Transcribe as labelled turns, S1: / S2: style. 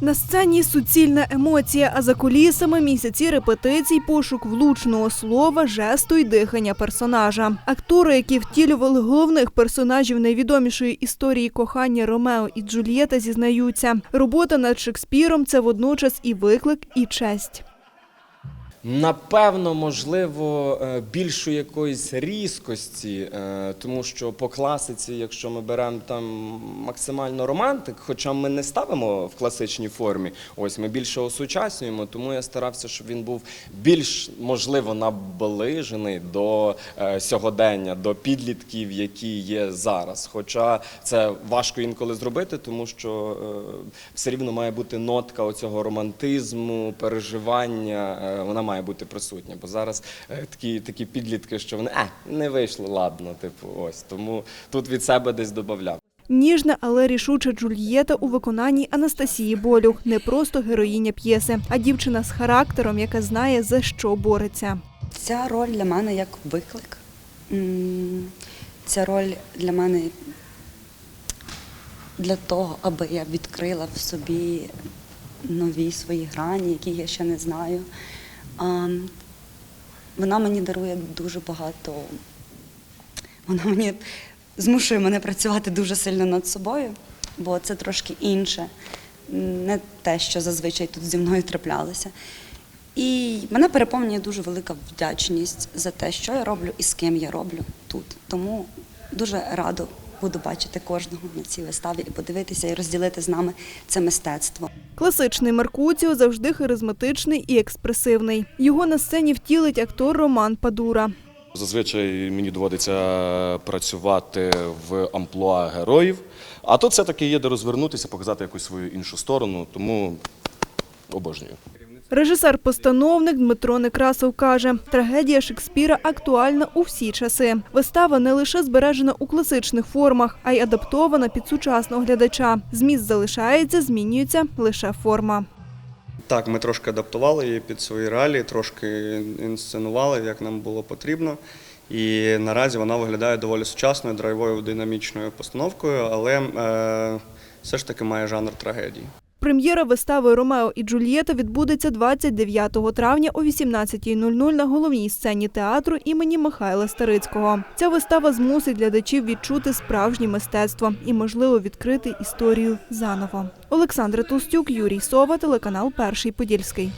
S1: На сцені суцільна емоція, а за кулісами місяці репетицій, пошук влучного слова, жесту й дихання персонажа. Актори, які втілювали головних персонажів найвідомішої історії кохання Ромео і Джульєта, зізнаються, робота над Шекспіром це водночас і виклик, і честь.
S2: Напевно, можливо, е, більшу якоїсь різкості, е, тому що по класиці, якщо ми беремо там максимально романтик, хоча ми не ставимо в класичній формі, ось ми більше осучаснюємо, тому я старався, щоб він був більш можливо наближений до е, сьогодення, до підлітків, які є зараз. Хоча це важко інколи зробити, тому що все рівно має бути нотка оцього романтизму, переживання. Вона має бути присутня. Бо зараз е, такі, такі підлітки, що вони е, не вийшло, ладно, типу, ось. Тому тут від себе десь додавав.
S1: Ніжна, але рішуча Джульєта у виконанні Анастасії Болюх не просто героїня п'єси, а дівчина з характером, яка знає за що бореться.
S3: Ця роль для мене як виклик. Ця роль для мене для того, аби я відкрила в собі нові свої грані, які я ще не знаю. Вона мені дарує дуже багато. Вона мені змушує мене працювати дуже сильно над собою, бо це трошки інше, не те, що зазвичай тут зі мною траплялося. І мене переповнює дуже велика вдячність за те, що я роблю і з ким я роблю тут. Тому дуже радо буду бачити кожного на цій виставі і подивитися і розділити з нами це мистецтво.
S1: Класичний Маркуціо завжди харизматичний і експресивний. Його на сцені втілить актор Роман Падура.
S4: Зазвичай мені доводиться працювати в амплуа героїв, а тут все-таки є де розвернутися, показати якусь свою іншу сторону, тому обожнюю.
S1: Режисер-постановник Дмитро Некрасов каже, трагедія Шекспіра актуальна у всі часи. Вистава не лише збережена у класичних формах, а й адаптована під сучасного глядача. Зміст залишається, змінюється лише форма.
S5: Так, ми трошки адаптували її під свої реалії, трошки інсценували, як нам було потрібно. І наразі вона виглядає доволі сучасною, драйвовою, динамічною постановкою, але е, все ж таки має жанр трагедії.
S1: Прем'єра вистави Ромео і Джульєта відбудеться 29 травня о 18.00 на головній сцені театру імені Михайла Старицького. Ця вистава змусить глядачів відчути справжнє мистецтво і, можливо, відкрити історію заново. Олександра Толстюк, Юрій Сова, телеканал Перший Подільський.